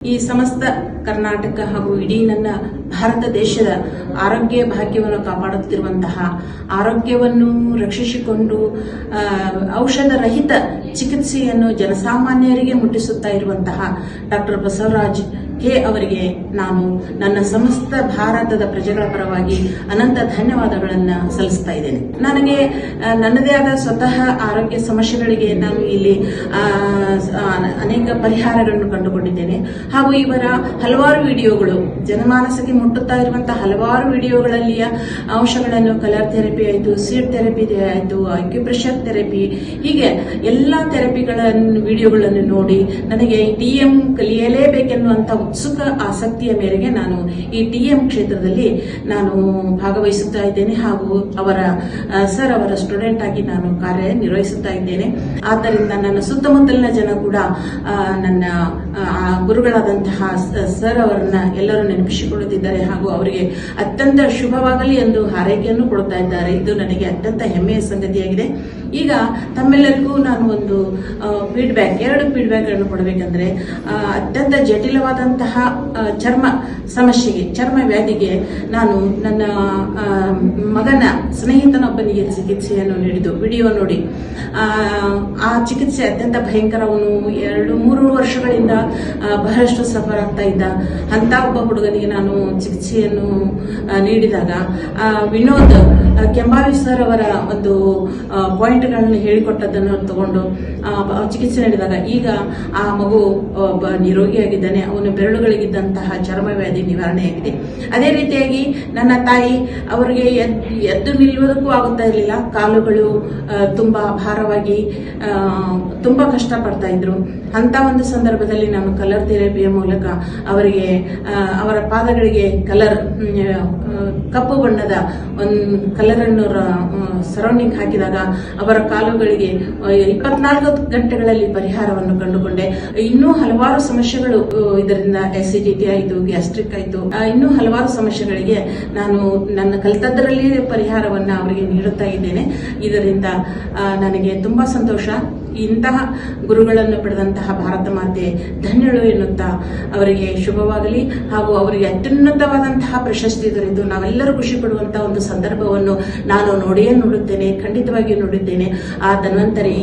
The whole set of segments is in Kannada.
ಈ ಸಮಸ್ತ ಕರ್ನಾಟಕ ಹಾಗೂ ಇಡೀ ನನ್ನ ಭಾರತ ದೇಶದ ಆರೋಗ್ಯ ಭಾಗ್ಯವನ್ನು ಕಾಪಾಡುತ್ತಿರುವಂತಹ ಆರೋಗ್ಯವನ್ನು ರಕ್ಷಿಸಿಕೊಂಡು ಔಷಧ ರಹಿತ ಚಿಕಿತ್ಸೆಯನ್ನು ಜನಸಾಮಾನ್ಯರಿಗೆ ಮುಟ್ಟಿಸುತ್ತಾ ಇರುವಂತಹ ಡಾಕ್ಟರ್ ಬಸವರಾಜ್ ಕೆ ಅವರಿಗೆ ನಾನು ನನ್ನ ಸಮಸ್ತ ಭಾರತದ ಪ್ರಜೆಗಳ ಪರವಾಗಿ ಅನಂತ ಧನ್ಯವಾದಗಳನ್ನು ಸಲ್ಲಿಸ್ತಾ ಇದ್ದೇನೆ. ನನಗೆ ನನ್ನದೇ ಆದ ಸ್ವತಃ ಆರೋಗ್ಯ ಸಮಸ್ಯೆಗಳಿಗೆ ನಾನು ಇಲ್ಲಿ ಅನೇಕ ಪರಿಹಾರಗಳನ್ನು ಕಂಡುಕೊಂಡಿದ್ದೇನೆ. ಹಾಗೂ ಇವರ ಹಲವಾರು ವಿಡಿಯೋಗಳು, ಜನಮಾನಸಕ್ಕೆ ಮುಟ್ಟುತ್ತಾ ಇರುವಂತಹ ಹಲವಾರು ವಿಡಿಯೋಗಳಲ್ಲಿಯ ಅಂಶಗಳನ್ನು ಕಲರ್ ಥೆರಪಿ ಆಯಿತು ಸೀಟ್ ಥೆರಪಿ ಆಯಿತು ಅಕ್ಯುಪ್ರೆಷರ್ ಥೆರಪಿ, ಹೀಗೆ ಎಲ್ಲ ಥೆರಪಿಗಳನ್ನು, ವಿಡಿಯೋಗಳನ್ನು ನೋಡಿ ನನಗೆ ಟಿ ಎಂ ಕಲಿಯಲೇಬೇಕೆನ್ನುವಂಥ ಉತ್ಸುಕ ಆಸಕ್ತಿಯ ಮೇರೆಗೆ ನಾನು ಈ ಟಿ ಎಂ ಕ್ಷೇತ್ರದಲ್ಲಿ ನಾನು ಭಾಗವಹಿಸುತ್ತಾ ಇದ್ದೇನೆ. ಹಾಗೂ ಅವರ ಸರ್ ಅವರ ಸ್ಟೂಡೆಂಟ್ ಆಗಿ ನಾನು ಕಾರ್ಯನಿರ್ವಹಿಸುತ್ತಾ ಇದ್ದೇನೆ. ಆದ್ದರಿಂದ ನನ್ನ ಸುತ್ತಮುತ್ತಲಿನ ಜನ ಕೂಡ ನನ್ನ ಗುರುಗಳಾದಂತಹ ಸರ್ ಅವರನ್ನ ಎಲ್ಲರೂ ನೆನಪಿಸಿಕೊಳ್ಳುತ್ತಿದ್ದಾರೆ ಹಾಗೂ ಅವರಿಗೆ ಅತ್ಯಂತ ಶುಭವಾಗಲಿ ಎಂದು ಹಾರೈಕೆಯನ್ನು ಕೊಡುತ್ತಾ ಇದ್ದಾರೆ. ಇದು ನನಗೆ ಅತ್ಯಂತ ಹೆಮ್ಮೆಯ ಸಂಗತಿಯಾಗಿದೆ. ಈಗ ತಮ್ಮೆಲ್ಲರಿಗೂ ನಾನು ಒಂದು ಫೀಡ್ಬ್ಯಾಕ್ ಎರಡು ಫೀಡ್ಬ್ಯಾಕ್ಗಳನ್ನು ಕೊಡಬೇಕಂದ್ರೆ ಅತ್ಯಂತ ಜಟಿಲವಾದಂತಹ ಚರ್ಮ ಸಮಸ್ಯೆಗೆ ಚರ್ಮ ವ್ಯಾಧಿಗೆ ನಾನು ನನ್ನ ಮಗನ ಸ್ನೇಹಿತನೊಬ್ಬನಿಗೆ ಚಿಕಿತ್ಸೆಯನ್ನು ನೀಡಿದ್ದು ವಿಡಿಯೋ ನೋಡಿ. ಆ, ಚಿಕಿತ್ಸೆ ಅತ್ಯಂತ ಭಯಂಕರವನು ಎರಡು ಮೂರು ವರ್ಷಗಳಿಂದ ಬಹಳಷ್ಟು ಸಫರ್ ಆಗ್ತಾ ಇದ್ದ. ಅಂತ ಒಬ್ಬ ಹುಡುಗನಿಗೆ ನಾನು ಚಿಕಿತ್ಸೆಯನ್ನು ನೀಡಿದಾಗ ವಿನೋದ್ ಕೆಂಬಾವಿ ಸರ್ ಅವರ ಒಂದು ಪಾಯಿಂಟ್ಗಳನ್ನು ಹೇಳಿಕೊಟ್ಟದ್ದನ್ನು ತಗೊಂಡು ಚಿಕಿತ್ಸೆ ನೀಡಿದಾಗ ಈಗ ಆ ಮಗು ನಿರೋಗಿಯಾಗಿದ್ದಾನೆ, ಅವನ ಬೆರಳುಗಳಿಗಿದ್ದಂತಹ ಚರ್ಮವ್ಯಾಧಿ ನಿವಾರಣೆಯಾಗಿದೆ. ಅದೇ ರೀತಿಯಾಗಿ ನನ್ನ ತಾಯಿ ಅವರಿಗೆ ಎದ್ದು ನಿಲ್ಲುವುದಕ್ಕೂ ಆಗುತ್ತಾ ಇರಲಿಲ್ಲ. ಕಾಲುಗಳು ತುಂಬಾ ಭಾರವಾಗಿ ತುಂಬಾ ಕಷ್ಟಪಡ್ತಾ ಇದ್ರು. ಅಂತ ಒಂದು ಸಂದರ್ಭದಲ್ಲಿ ನಾನು ಕಲರ್ ಥೆರಪಿಯ ಮೂಲಕ ಅವರಿಗೆ ಅವರ ಪಾದಗಳಿಗೆ ಕಲರ್ ಕಪ್ಪು ಬಣ್ಣದ ಒಂದು ಕಲರ್ ಅನ್ನು ಸರೌಂಡಿಂಗ್ ಹಾಕಿದಾಗ ಅವರ ಕಾಲುಗಳಿಗೆ ಆ, ಇಪ್ಪತ್ನಾಲ್ಕು ಗಂಟೆಗಳಲ್ಲಿ ಪರಿಹಾರವನ್ನು ಕಂಡುಕೊಂಡೆ. ಇನ್ನೂ ಹಲವಾರು ಸಮಸ್ಯೆಗಳು ಇದರಿಂದ ಎಸಿಡಿಟಿ ಆಯಿತು ಗ್ಯಾಸ್ಟ್ರಿಕ್ ಆಯಿತು. ಇನ್ನೂ ಹಲವಾರು ಸಮಸ್ಯೆಗಳಿಗೆ ನಾನು ನನ್ನ ಕಲಿತದ್ದರಲ್ಲಿ ಪರಿಹಾರವನ್ನು ಅವರಿಗೆ ನೀಡುತ್ತಾ ಇದ್ದೇನೆ. ಇದರಿಂದ ನನಗೆ ತುಂಬಾ ಸಂತೋಷ. ಇಂತಹ ಗುರುಗಳನ್ನು ಪಡೆದಂತಹ ಭಾರತ ಮಾತೆ ಧನ್ಯಳು ಎನ್ನುತ್ತಾ ಅವರಿಗೆ ಶುಭವಾಗಲಿ ಹಾಗೂ ಅವರಿಗೆ ಅತ್ಯುನ್ನತವಾದಂತಹ ಪ್ರಶಸ್ತಿ ದೊರೆತು ನಾವೆಲ್ಲರೂ ಖುಷಿ ಪಡುವಂತಹ ಒಂದು ಸಂದರ್ಭವನ್ನು ನಾನು ನೋಡಿಯೇ ನೋಡುತ್ತೇನೆ, ಖಂಡಿತವಾಗಿಯೂ ನೋಡಿದ್ದೇನೆ. ಆ ಧನ್ವಂತರಿ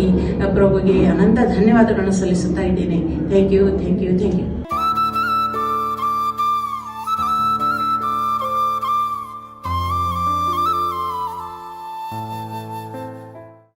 ಪ್ರಭುಗೆ ಅನಂತ ಧನ್ಯವಾದಗಳನ್ನು ಸಲ್ಲಿಸುತ್ತಾ ಇದ್ದೇನೆ. Thank you thank you thank you